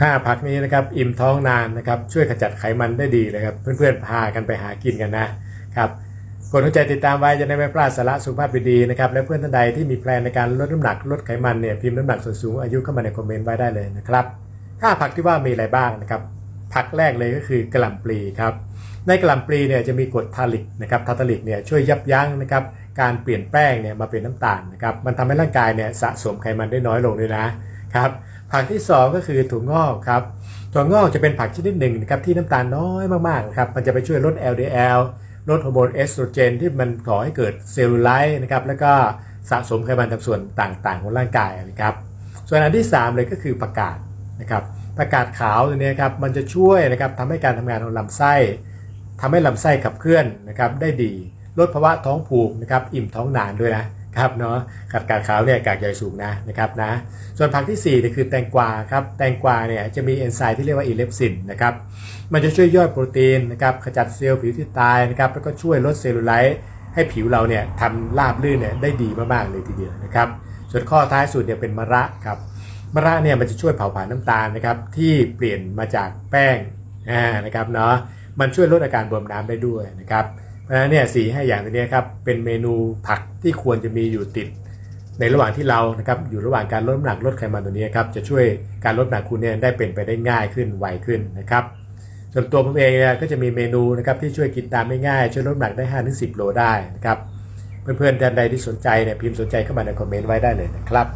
ห้าผักนี้นะครับอิ่มท้องนานนะครับช่วยขจัดไขมันได้ดีเลยครับเพื่อนๆพากันไปหากินกันนะครับกดหัวใจติดตามไว้จะได้ไม่พลาดสาระสุขภาพดีๆนะครับและเพื่อนท่านใดที่มีแพลนในการลดน้ำหนักลดไขมันเนี่ยพิมพ์น้ำหนักส่วนสูงอายุเข้ามาในคอมเมนต์ไว้ได้เลยนะครับห้าผักที่ว่ามีอะไรบ้างนะครับผักแรกเลยก็คือกระหล่ำปลีครับในกระหล่ำปลีเนี่ยจะมีกรดทาลิกนะครับทาลิกเนี่ยช่วยยับยั้งนะครับการเปลี่ยนแป้งเนี่ยมาเป็นน้ำตาลนะครับมันทำให้ร่างกายเนี่ยสะสมไขมันได้น้อยลงด้วยนะครับ ผักที่ 2 ก็คือถั่วงอกครับถั่วงอกจะเป็นผักชนิดหนึ่งนะครับที่น้ำตาลน้อยมากๆครับมันจะไปช่วยลด LDL ลดฮอร์โมนเอสโตรเจนที่มันก่อให้เกิดเซลลูไลท์นะครับแล้วก็สะสมไขมันตามส่วนต่างๆ ของร่างกายนะครับส่วนอันที่ 3 เลยก็คือผักกาดนะครับผักกาดขาวตัวนี้ครับมันจะช่วยนะครับทำให้การทำงานของลำไส้ทำให้ลำไส้ขับเคลื่อนนะครับได้ดีลดภาวะท้องผูกนะครับอิ่มท้องนานด้วยนะ ครับเนาะผักกาดขาวเนี่ยกากใยสูงนะนะครับนะส่วนผักที่4เนี่ยคือแตงกวาครับแตงกวาเนี่ยจะมีเอนไซม์ที่เรียกว่าอิเลปซินนะครับมันจะช่วยย่อยโปรตีนนะครับขจัดเซลล์ผิวที่ตายนะครับแล้วก็ช่วยลดเซลลูไลท์ให้ผิวเราเนี่ยทำราบลื่นเนี่ยได้ดีมากๆเลยทีเดียวนะครับส่วนข้อท้ายสุดเนี่ยเป็นมะระครับมะระเนี่ยมันจะช่วยเผาผลาญน้ำตาลนะครับที่เปลี่ยนมาจากแป้งนะครับเนาะมันช่วยลดอาการบวมน้ำได้ด้วยนะครับ เพราะฉะนั้นเนี่ยสีให้อย่างตัวนี้ครับเป็นเมนูผักที่ควรจะมีอยู่ติด ในระหว่างที่เรานะครับอยู่ระหว่างการลดน้ำหนักลดไขมันตัวนี้ครับจะช่วยการลดน้ำหนักคุณเนี่ยได้เป็นไปได้ง่ายขึ้นไวขึ้นนะครับส่วนตัวผมเองเนี่ยก็จะมีเมนูนะครับที่ช่วยกินตามง่ายๆช่วยลดน้ำหนักได้5-10 โลได้นะครับเพื่อนๆท่านใดที่สนใจเนี่ยพิมพ์สนใจเข้ามาในคอมเมนต์ไว้ได้เลยนะครับ